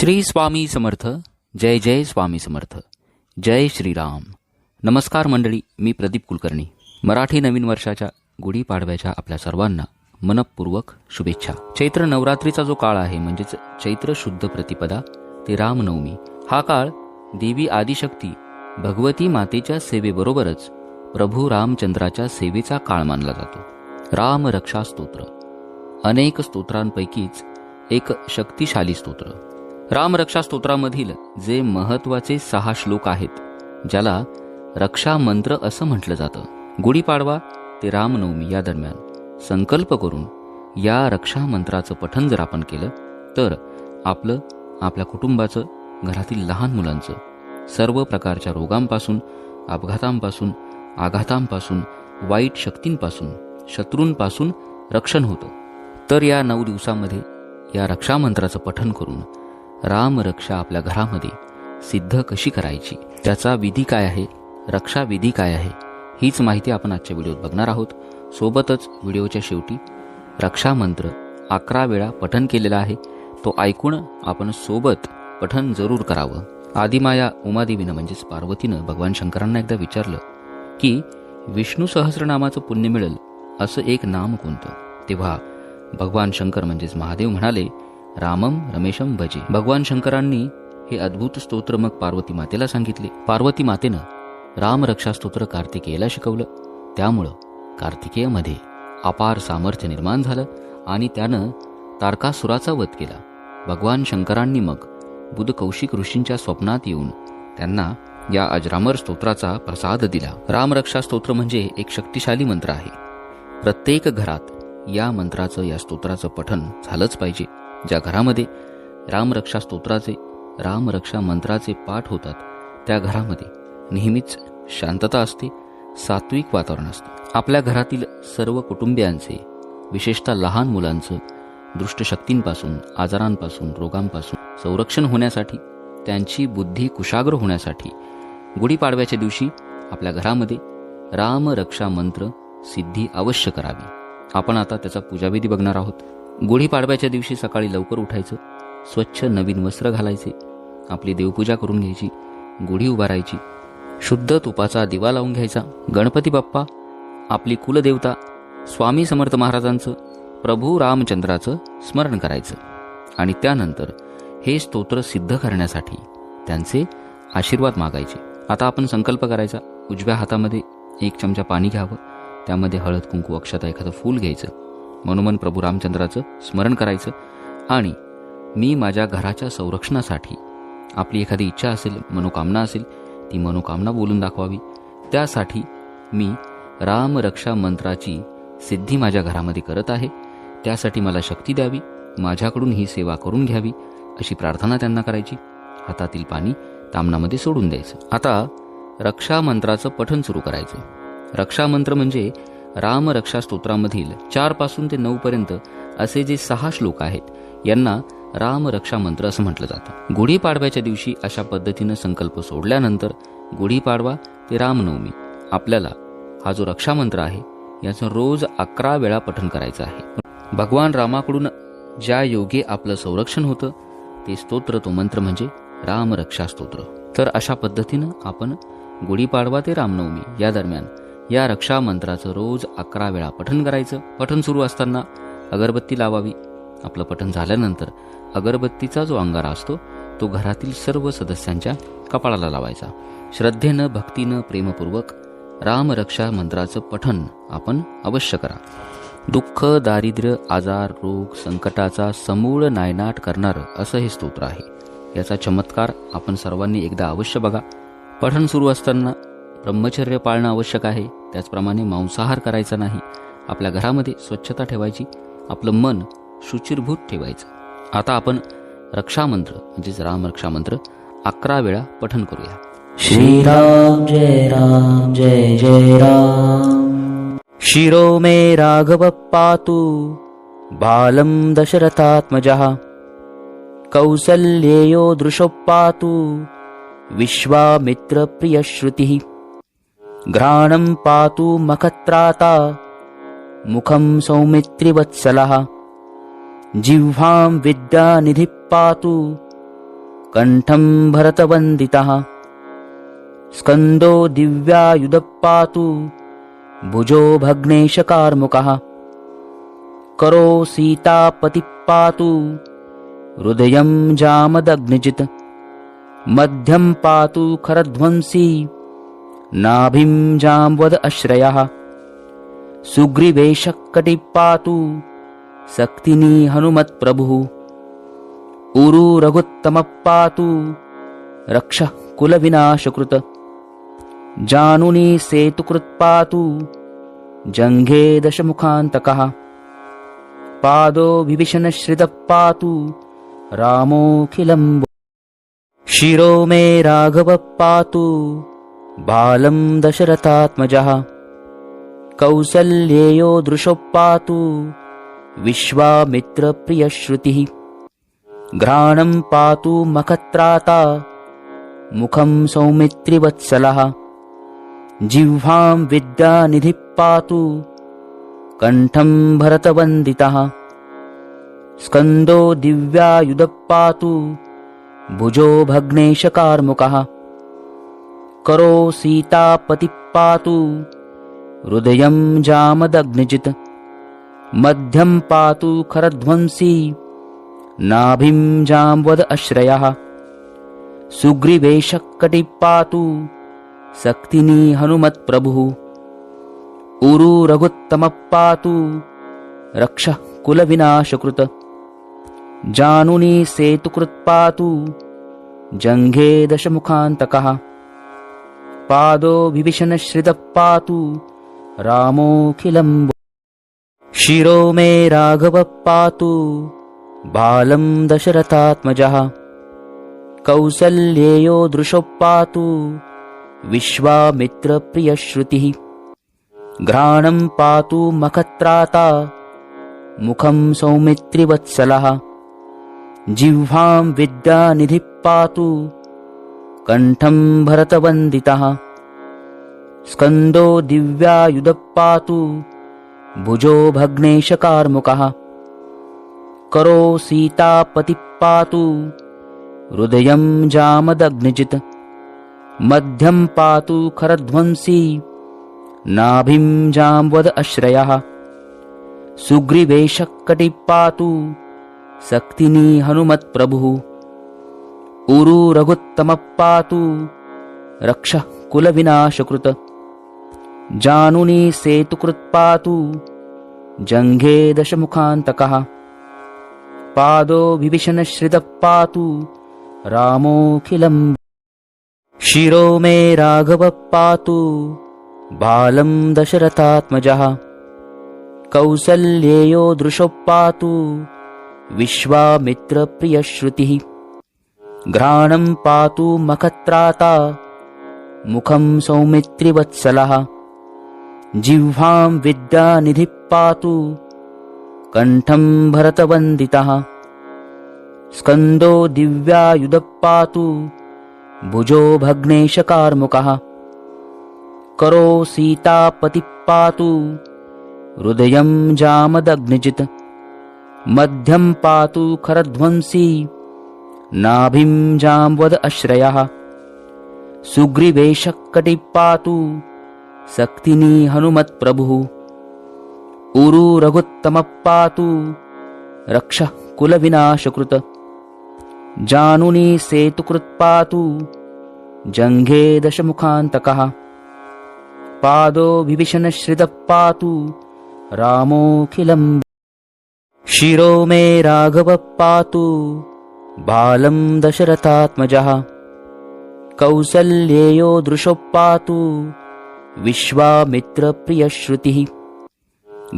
श्री स्वामी समर्थ जय जय स्वामी समर्थ जय श्रीराम. नमस्कार मंडळी मी प्रदीप कुलकर्णी. मराठी नवीन वर्षाच्या गुढीपाडव्याच्या आपल्या सर्वांना मनपूर्वक शुभेच्छा. चैत्र नवरात्रीचा जो काळ आहे म्हणजेच चैत्र शुद्ध प्रतिपदा ते रामनवमी. हा काळ देवी आदिशक्ती भगवती मातेच्या सेवेबरोबरच प्रभू रामचंद्राच्या सेवेचा काळ मानला जातो. राम रक्षा स्तोत्र. अनेक स्तोत्रांपैकीच एक शक्तिशाली स्तोत्र. रामरक्षा स्तोत्रामधील जे महत्त्वाचे सहा श्लोक आहेत ज्याला रक्षा मंत्र असं म्हटलं जातं. गुढीपाडवा ते रामनवमी या दरम्यान. संकल्प करून या रक्षा मंत्राचं पठण जर आपण केलं तर आपलं आपल्या कुटुंबाचं घरातील लहान मुलांचं सर्व प्रकारच्या रोगांपासून अपघातांपासून आघातांपासून वाईट शक्तींपासून शत्रूंपासून रक्षण होतं. तर या नऊ दिवसामध्ये या रक्षामंत्राचं पठन पठण करून रामरक्षा आपल्या घरामध्ये सिद्ध कशी करायची? त्याचा विधी काय आहे? रक्षा विधी काय आहे? हीच माहिती आपण आजच्या व्हिडिओत बघणार आहोत. सोबतच व्हिडिओच्या शेवटी रक्षा मंत्र अकरा वेळा पठन केलेला आहे. तो ऐकून आपण सोबत पठन जरूर करावं. आदिमाया उमादेवीनं म्हणजेच पार्वतीनं भगवान शंकरांना एकदा विचारलं की विष्णू सहस्रनामाचं पुण्य मिळेल असं एक नाम कोणतं? तेव्हा भगवान शंकर म्हणजेच महादेव म्हणाले रामम रमेशम भजे भगवान शंकरांनी हे अद्भुत स्तोत्र मग पार्वती मातेला सांगितले. पार्वती मातेनं रामरक्षा स्तोत्र कार्तिकेयला शिकवलं. त्यामुळं कार्तिकेयमध्ये अपार सामर्थ्य निर्माण झालं आणि त्यानं तारकासुराचा वध केला. भगवान शंकरांनी मग बुध कौशिक ऋषींच्या स्वप्नात येऊन त्यांना या अजरामर स्तोत्राचा प्रसाद दिला. रामरक्षा स्तोत्र म्हणजे एक शक्तिशाली मंत्र आहे. प्रत्येक घरात या मंत्राचं या स्तोत्राचं पठन झालंच पाहिजे. ज्या घरामध्ये रामरक्षा स्तोत्राचे रामरक्षा मंत्राचे पाठ होतात त्या घरामध्ये नेहमीच शांतता असते सात्विक वातावरण असते. आपल्या घरातील सर्व कुटुंबियांचे विशेषतः लहान मुलांचं दृष्टशक्तींपासून आजारांपासून रोगांपासून संरक्षण होण्यासाठी त्यांची बुद्धी कुशाग्र होण्यासाठी गुढीपाडव्याच्या दिवशी आपल्या घरामध्ये रामरक्षा मंत्र सिद्धी अवश्य करावी. आपण आता त्याचा पूजाविधी बघणार आहोत. गुढीपाडव्याच्या दिवशी सकाळी लवकर उठायचं स्वच्छ नवीन वस्त्र घालायचे आपली देवपूजा करून घ्यायची गुढी उभारायची शुद्ध तुपाचा दिवा लावून घ्यायचा गणपती बाप्पा आपली कुलदेवता स्वामी समर्थ महाराजांचं प्रभू रामचंद्राचं स्मरण करायचं. आणि त्यानंतर हे स्तोत्र सिद्ध करण्यासाठी त्यांचे आशीर्वाद मागायचे. आता आपण संकल्प करायचा. उजव्या हातामध्ये एक चमचा पाणी घ्यावं त्यामध्ये हळद कुंकू अक्षता एखादं फूल घ्यायचं. मनोमन प्रभू रामचंद्राचं स्मरण करायचं आणि मी माझ्या घराच्या संरक्षणासाठी आपली एखादी इच्छा असेल मनोकामना असेल ती मनोकामना बोलून दाखवावी. त्यासाठी मी रामरक्षा मंत्राची सिद्धी माझ्या घरामध्ये करत आहे. त्यासाठी मला शक्ती द्यावी माझ्याकडून ही सेवा करून घ्यावी अशी प्रार्थना त्यांना करायची. हातातील पाणी तामणामध्ये सोडून द्यायचं. आता रक्षा मंत्राचं पठण सुरू करायचं रक्षा मंत्र म्हणजे रामरक्षा स्तोत्रामधील चारपासून ते नऊ पर्यंत असे जे सहा श्लोक आहेत यांना रामरक्षा मंत्र असं म्हटलं जातं. गुढीपाडव्याच्या दिवशी अशा पद्धतीनं संकल्प सोडल्यानंतर गुढीपाडवा ते रामनवमी. आपल्याला हा जो रक्षा मंत्र आहे याचं रोज अकरा वेळा पठण करायचं आहे. भगवान रामाकडून ज्या योगे आपलं संरक्षण होतं ते स्तोत्र तो मंत्र म्हणजे रामरक्षा स्तोत्र तर अशा पद्धतीनं आपण गुढीपाडवा ते रामनवमी या दरम्यान या रक्षा मंत्राचं रोज अकरा वेळा पठण करायचं. पठण सुरू असताना अगरबत्ती लावावी. आपलं पठण झाल्यानंतर अगरबत्तीचा जो अंगारा असतो तो घरातील सर्व सदस्यांच्या कपाळाला लावायचा. श्रद्धेनं भक्तीनं प्रेमपूर्वक रामरक्षा मंत्राचं पठण आपण अवश्य करा. दुःख दारिद्र्य आजार रोग संकटाचा समूळ नायनाट करणारं असं हे स्तोत्र आहे. याचा चमत्कार आपण सर्वांनी एकदा अवश्य बघा. पठण सुरू असताना ब्रह्मचर्य पाळणं आवश्यक आहे. त्याचप्रमाणे मांसाहार करायचा नाही. आपल्या घरामध्ये स्वच्छता ठेवायची. आपलं मन शुचिरभूत ठेवायचं. आता आपण रक्षामंत्र म्हणजेच राम रक्षामंत्र अकरा वेळा पठण करूया. श्रीराम जय राम जय जय राम. शिरो मे राघव पातु बालं दशरथात्मजः कौसल्येयो दृशोपातु विश्वामित्रप्रियश्रुतिः। घ्राणं पातु मखत्राता मुखं सौमित्रिवत्सलः। जिह्वां विद्यानिधिः पातु कण्ठं भरतवन्दितः। स्कन्दो दिव्यायुधः पातु भुजो भग्नेशकार्मुकः। करो सीतापतिः पातु हृदयं जामदग्निजित्। मध्यं पातु खरध्वंसी नाभिं जाम्वद अश्रयः। सुग्रीवेशकटिः पातु सक्तिनी हनुमत्प्रभुः। उरु रघुत्तमः पातु रक्षः कुलविनाशकृत। जानुनी सेतुकृत् पातु जङ्घे दशमुखान्तकः। पादो विभीषणश्रितः पातु रामोऽखिलं शिरो मे राघवः पातु बालं दशरथात्मजः। कौसल्येयो दृशो पातु विश्वामित्रप्रियश्रुतिः। घ्राणं पातु मखत्राता। मुखं सौमित्रिवत्सलः। जिह्वां विद्यानिधिः पातु। कण्ठं भरतवन्दितः। स्कन्दो दिव्यायुधः पातु। भुजो भग्नेशकार्मुकः करो सीतापतिः पातु हृदयं जामदग्निजित्। मध्यं पातु खरध्वंसी। नाभिं जाम्वद अश्रयः। सुग्रीवेशकटिः पातु सक्तिनी हनुमत्प्रभुः। उरु रघुत्तमः पातु रक्षः कुलविनाशकृत। जानुनी सेतुकृत् पातु जङ्घे दशमुखान्तकः। पादो विभीषणश्रितः पातु। रामोऽखिलं शिरो मे राघवः पातु। बालं दशरथात्मजः। कौसल्येयो दृशो पातु। विश्वामित्रप्रियश्रुतिः। घ्राणं पातु मखत्राता मुखं सौमित्रिवत्सलः। जिह्वां विद्यानिधिः पातु कण्ठं भरतवन्दितः। स्कन्दो दिव्यायुधः पातु भुजो भग्नेशकार्मुकः। करो सीतापतिः पातु हृदयं जामदग्निजित्। मध्यं पातु खरध्वंसी नाभिं सुग्रीवेशकटिः पातु सक्तिनी हनुमत्प्रभुः उरु रघुत्तमः पातु रक्षः कुलविनाशकृत। जानुनी सेतुकृत् पातु जङ्घे दशमुखान्तकः। पादो विभीषणश्रितः पातु रामोऽखिलं शिरो मे राघवः पातु बालं दशरथात्मजः। कौसल्येयो दृशो पातु विश्वामित्रप्रियश्रुतिः घ्राणं पातु मखत्राता मुखं सौमित्रिवत्सलः। जिह्वां विद्यानिधिः पातु कण्ठं भरतवन्दितः। स्कन्दो दिव्यायुधः पातु भुजो भग्नेशकार्मुकः। करो सीतापतिः पातु हृदयं जामदग्निजित्। मध्यं पातु खरध्वंसी नाभिं जाम्वद अश्रयः। सुग्रीवेशकटिः पातु सक्तिनी हनुमत्प्रभुः उरु रघुत्तमः पातु रक्षः कुलविनाशकृत। जानुनी सेतुकृत् पातु जङ्घे दशमुखान्तकः। पादो विभीषणश्रितः पातु रामोऽखिलं शिरो मे राघवः पातु बालं दशरथात्मजः। कौसल्येयो दृशो पातु विश्वामित्रप्रियश्रुतिः।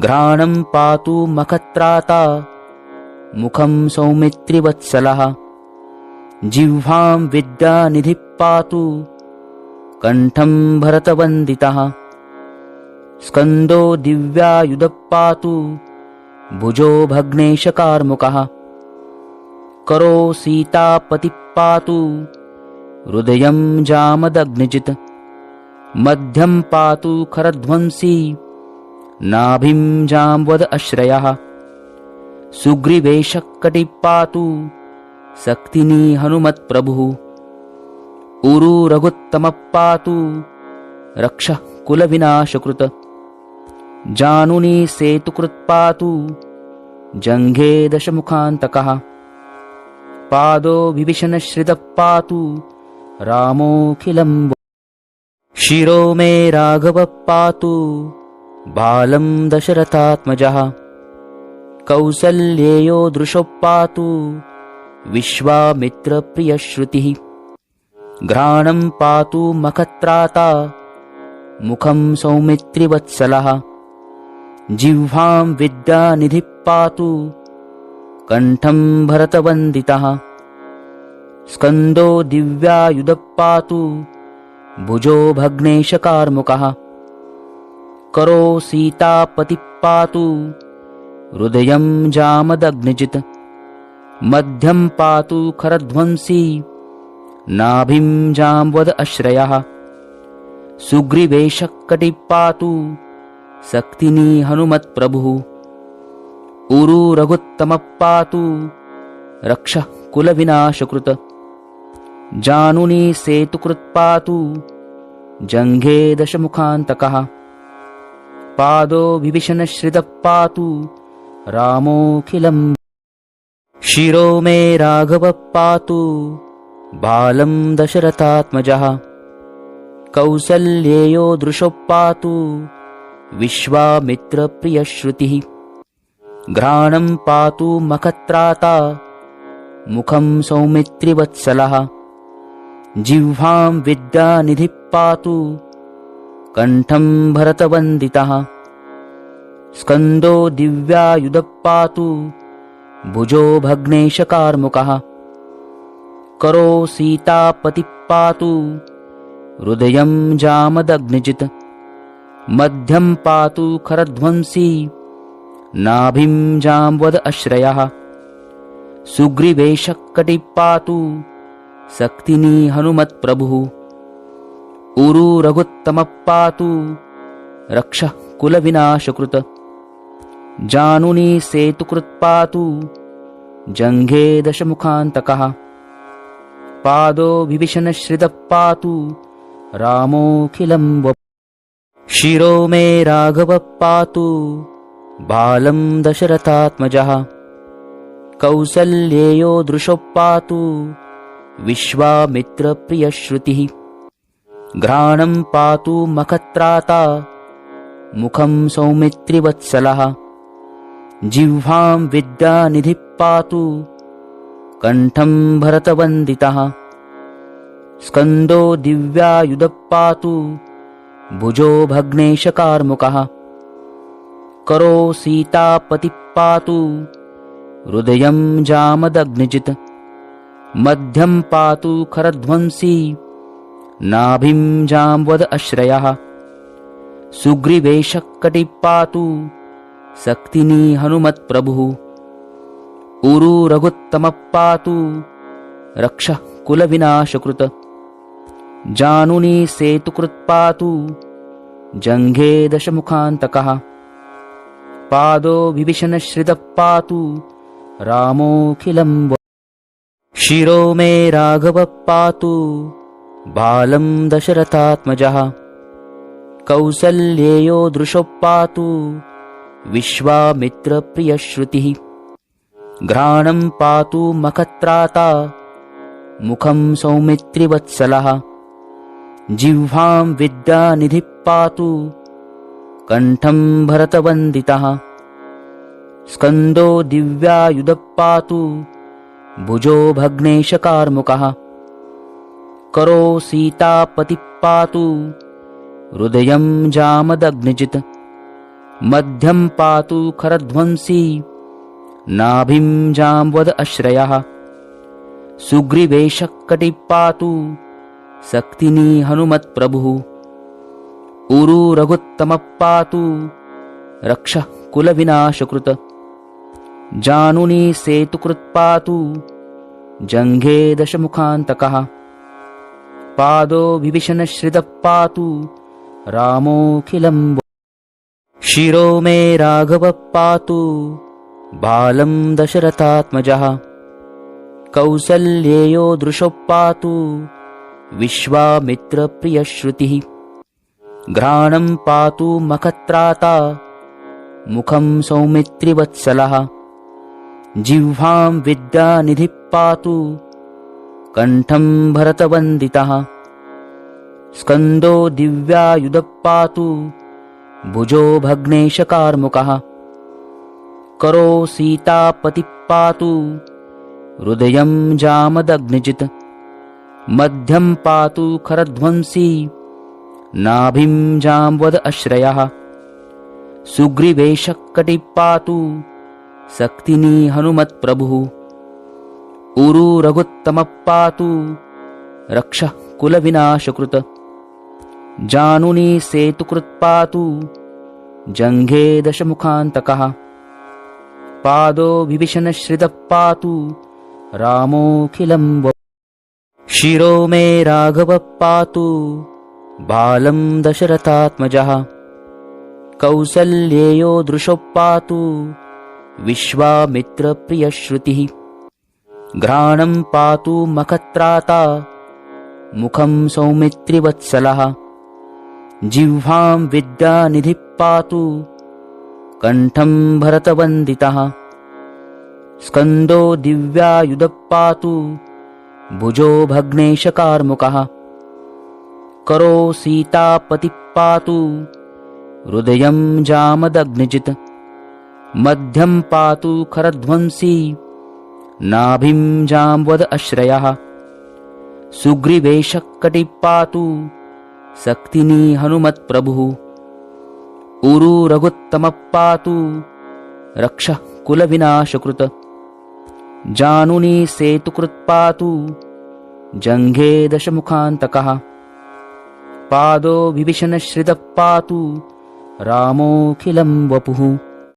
घ्राणं पातु मखत्राता। मुखं सौमित्रिवत्सलः। जिह्वां विद्यानिधिः पातु। कण्ठं भरतवन्दितः। स्कन्दो दिव्यायुधः पातु। भुजो भग्नेशकार्मुकः करो सीतापतिः पातु हृदयं जामदग्निजित्। मध्यं पातु खरध्वंसी। नाभिं जाम्वद अश्रयः। सुग्रीवेशकटि पातु सक्तिनी हनुमत्प्रभुः। उरु रघुत्तमः पातु रक्षः कुलविनाशकृत। जानुनी सेतुकृत्पातु। जङ्घे दशमुखान्तकः। पादो विभीषणश्रितः पातु। रामोऽखिलम् शिरो मे राघवः पातु। बालं दशरथात्मजः। कौसल्येयो दृशो पातु। विश्वामित्रप्रियश्रुतिः। घ्राणं पातु मखत्राता मुखं सौमित्रिवत्सलः। जिह्वां विद्यानिधिः पातु कण्ठं भरतवन्दितः स्कन्दो दिव्यायुधः पातु भुजो भग्नेशकार्मुकः। करो सीतापतिः पातु हृदयं जामदग्निजित्। मध्यं पातु खरध्वंसी नाभिं जाम्वद अश्रयः। सुग्रीवेशकटिः पातु सक्तिनी हनुमत्प्रभुः। उरु रघुत्तमः पातु रक्षः कुलविनाशकृत। जानुनी सेतुकृत्पातु। जङ्घे दशमुखान्तकः। पादो विभीषणश्रितः पातु रामोऽखिलम् शिरो मे राघवः पातु बालं दशरथात्मजः। कौसल्येयो दृशो पातु विश्वामित्रप्रियश्रुतिः घ्राणं पातु मखत्राता मुखं सौमित्रिवत्सलः। जिह्वां विद्यानिधिः पातु कण्ठं भरतवन्दितः। स्कन्दो दिव्यायुधः पातु भुजो भग्नेशकार्मुकः। करो सीतापतिः पातु हृदयं जामदग्निजित्। मध्यं पातु खरध्वंसी नाभिं जाम्वद अश्रयः। सुग्रीवेशकटिः पातु सक्तिनी हनुमत्प्रभुः। उरु रघुत्तमः पातु रक्षः कुलविनाशकृत। जानुनी सेतुकृत्पातु जङ्घे दशमुखान्तकः। पादो विभीषणश्रितः पातु रामोऽखिलं वपुः शिरो मे राघवः पातु बालं दशरथात्मजः। कौसल्येयो दृशो पातु विश्वामित्रप्रियश्रुतिः। घ्राणं पातु मखत्राता। मुखं सौमित्रिवत्सलः। जिह्वां विद्यानिधिः पातु। कण्ठं भरतवन्दितः। स्कन्दो दिव्यायुधः पातु। भुजो भग्नेशकार्मुकः करो सीतापतिः पातु हृदयं जामदग्निजित्। मध्यं पातु खरध्वंसी। नाभिं जाम्वद अश्रयः। सुग्रीवेशकटिः पातु सक्तिनी हनुमत्प्रभुः। उरु रघुत्तमः पातु रक्षः कुलविनाशकृत। जानुनी सेतुकृत्पातु। जङ्घे दशमुखान्तकः। पादो विभीषणश्रितः पातु। रामोऽखिलं वपुः शिरो मे राघवः पातु। बालं दशरथात्मजः। कौसल्येयो दृशो पातु। विश्वामित्रप्रियश्रुतिः। घ्राणं पातु मखत्राता मुखं सौमित्रिवत्सलः। जिह्वां विद्यानिधिः पातु कण्ठं भरतवन्दितः स्कन्दो दिव्यायुधः पातु भुजो भग्नेशकार्मुकः। करो सीतापतिः पातु हृदयं जामदग्निजित्। मध्यं पातु खरध्वंसी नाभिं जाम्वद अश्रयः। सुग्रीवेशकटिः पातु सक्तिनी हनुमत्प्रभुः। उरु रघुत्तमः पातु रक्षः कुलविनाशकृत। जानुनी सेतुकृत्पातु। जङ्घे दशमुखान्तकः। पादो विभीषणश्रितः पातु रामोऽखिलं वपुः शिरो मे राघवः पातु बालं दशरथात्मजः। कौसल्येयो दृशोपातु विश्वामित्रप्रियश्रुतिः घ्राणं पातु मखत्राता मुखं सौमित्रिवत्सलः। जिह्वां विद्यानिधिः पातु कण्ठं भरतवन्दितः। स्कन्दो दिव्यायुधः पातु भुजो भग्नेशकार्मुकः। करो सीतापतिः पातु हृदयं जामदग्निजित्। मध्यं पातु खरध्वंसी नाभिं जाम्वद अश्रयः। सुग्रीवेशकटिः पातु सक्तिनी हनुमत्प्रभुः। उरु रघुत्तमः पातु रक्षः कुलविनाशकृत। जानुनी सेतुकृत् पातु जङ्घे दशमुखान्तकः। पादो विभीषणश्रितः पातु रामोऽखिलं व शिरो मे राघवः पातु बालं दशरथात्मजः। कौसल्येयो दृशो पातु विश्वामित्रप्रियश्रुतिः। घ्राणं पातु मखत्राता। मुखं सौमित्रिवत्सलः। जिह्वां विद्यानिधिः पातु। कण्ठं भरतवन्दितः। स्कन्दो दिव्यायुधः पातु। भुजो भग्नेशकार्मुकः करो सीतापतिः पातु हृदयं जामदग्निजित्। मध्यं पातु खरध्वंसी। नाभिं जाम्वद अश्रयः। सुग्रीवेशकटिः पातु सक्तिनी हनुमत्प्रभुः। उरु रघुत्तमः पातु रक्षः कुलविनाशकृत। जानुनी सेतुकृत् पातु जङ्घे दशमुखान्तकः। पादो विभीषणश्रितः पातु रामोऽखिलं वपुः